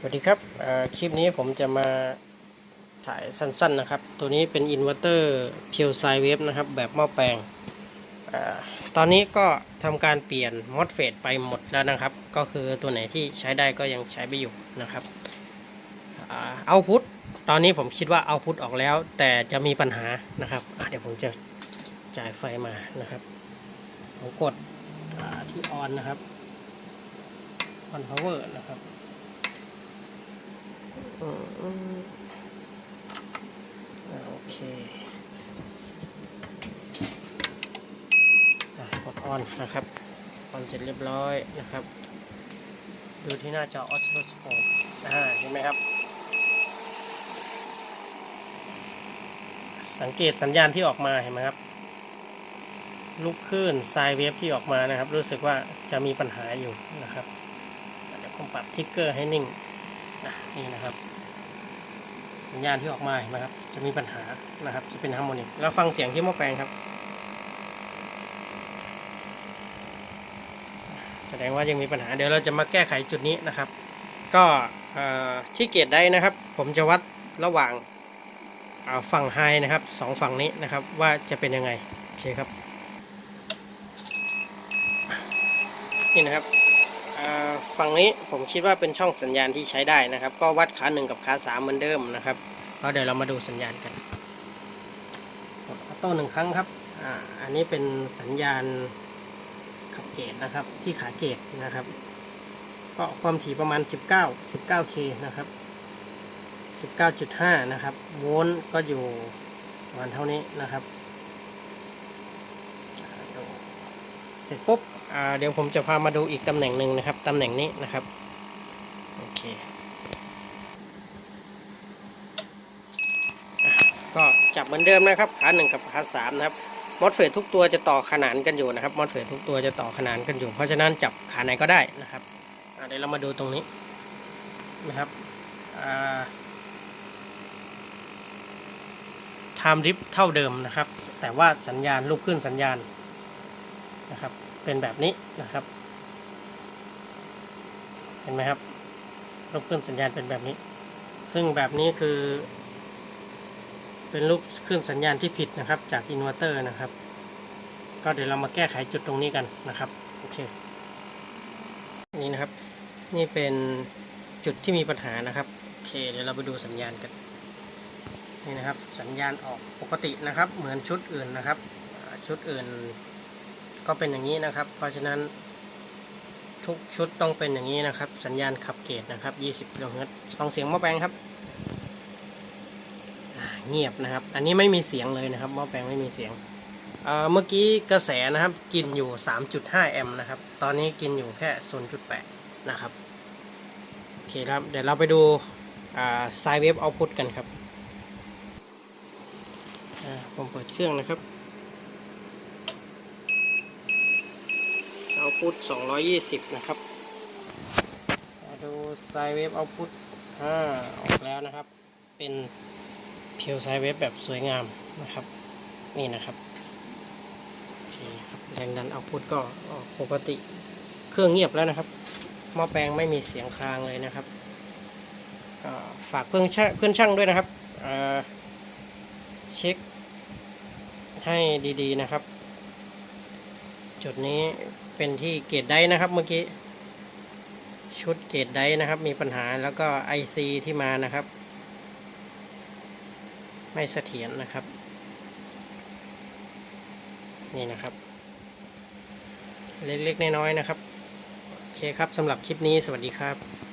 สวัสดีครับคลิปนี้ผมจะมาถ่ายสั้นๆนะครับ ตัวนี้เป็นอินเวอร์เตอร์เพียวไซเวฟนะครับ แบบหม้อแปลงอตอนนี้ก็ทำการเปลี่ยนมอสเฟตไปหมดแล้วนะครับ ก็คือตัวไหนที่ใช้ได้ก็ยังใช้ไปอยู่นะครับเอาพุทตอนนี้ผมคิดว่าเอาพุทออกแล้ว แต่จะมีปัญหานะครับเดี๋ยวผมจะจ่ายไฟมานะครับผมกดที่ออนนะครับออนพาวเวอร์นะครับ โอเคอะกดออนนะครับ ออนเสร็จเรียบร้อยนะครับ ดูที่หน้าจอออสโ o สโ p อ่าเห็นไหมครับ สังเกตสัญญาณที่ออกมาเห็นไหมครับลูกคลื่นไซเวฟที่ออกมานะครับ รู้สึกว่าจะมีปัญหาอยู่นะครับ เดี๋ยวผมปรับทิกเกอร์ให้นิ่ง นี่นะครับ สัญญาณที่ออกมาเห็นไหมครับ จะมีปัญหานะครับ จะเป็นฮาร์โมนิกเราฟังเสียงที่หม้อแปลงครับ แสดงว่ายังมีปัญหาเดี๋ยวเราจะมาแก้ไขจุดนี้นะครับ ก็เอ่อที่เกตได้นะครับ ผมจะวัดระหว่างอ่าฝั่งไฮนะครับสองฝั่งนี้นะครับว่าจะเป็นยังไงโอเคครับนี่นะครับ ฝั่งนี้ผมคิดว่าเป็นช่องสัญญาณที่ใช้ได้นะครับ ก็วัดขาหนึ่งกับขาสามเหมือนเดิมนะครับแล้วเดี๋ยวเรามาดูสัญญาณกันกดออโต้หนึ่งครั้งครับอ่าอันนี้เป็นสัญญาณขับเกตนะครับ ที่ขาเกตนะครับ ก็ความถี่ประมาณ 19 19K นะครับ 19.5 นะครับ โวลต์ก็อยู่ประมาณเท่านี้นะครับอ่าดู เสร็จปุ๊บเดี๋ยวผมจะพามาดูอีกตำแหน่งหนึ่งนะครับตำแหน่งนี้นะครับโอเคก็จับเหมือนเดิมนะครับขาหนึ่งกับขาสามนะครับมอสเฟตทุกตัวจะต่อขนานกันอยู่นะครับมอสเฟตทุกตัวจะต่อขนานกันอยู่ เพราะฉะนั้นจับขาไหนก็ได้นะครับเดี๋ยวเรามาดูตรงนี้นะครับไทม์ริฟเท่าเดิมนะครับ แต่ว่าสัญญาณลูกขึ้นสัญญาณ นะครับ เป็นแบบนี้นะครับ เห็นไหมครับรูปขึ้นสัญญาณเป็นแบบนี้ ซึ่งแบบนี้คือ เป็นรูปขึ้นสัญญาณที่ผิดนะครับ จากอินเวอร์เตอร์นะครับ ก็เดี๋ยวเรามาแก้ไขจุดตรงนี้กันนะครับโอเคนี่นะครับ นี่เป็นจุดที่มีปัญหานะครับโอเค เดี๋ยวเราไปดูสัญญาณกันนี่นะครับ สัญญาณออกปกตินะครับ เหมือนชุดอื่นนะครับ ชุดอื่น ก็เป็นอย่างนี้นะครับ เพราะฉะนั้นทุกชุดต้องเป็นอย่างนี้นะครับ สัญญาณขับเกตนะครับ 20กิโลเฮิรตซ์ฟังเสียงหม้อแปลงครับเงียบนะครับ อันนี้ไม่มีเสียงเลยนะครับหม้อแปลงไม่มีเสียงเเมื่อกี้กระแสนะครับกินอยู่ 3.5 แอมป์นะครับ ตอนนี้กินอยู่แค่ 0.8 นะครับ โอเคครับ เดี๋ยวเราไปดูไซเวฟเอาพุตกันครับผมเปิดเครื่องนะครับ เอา พุท220 นะครับมาดูไซเวฟเอาพุทอ่าออกแล้วนะครับ เป็นเพียวไซเวฟแบบสวยงามนะครับ นี่นะครับโอเคครับแรงดันเอาพุทก็ออกปกติเครื่องเงียบแล้วนะครับหม้อแปลงไม่มีเสียงคลางเลยนะครับฝากเพื่อนช่างเพื่อนช่างด้วยนะครับเช็คให้ดีๆนะครับ จุดนี้เป็นที่เกตได้นะครับเมื่อกี้ ชุดเกตได้นะครับมีปัญหาแล้วก็ IC ที่มานะครับ ไม่เสถียรนะครับ นี่นะครับ เล็กๆน้อยๆนะครับ โอเคครับสำหรับคลิปนี้สวัสดีครับ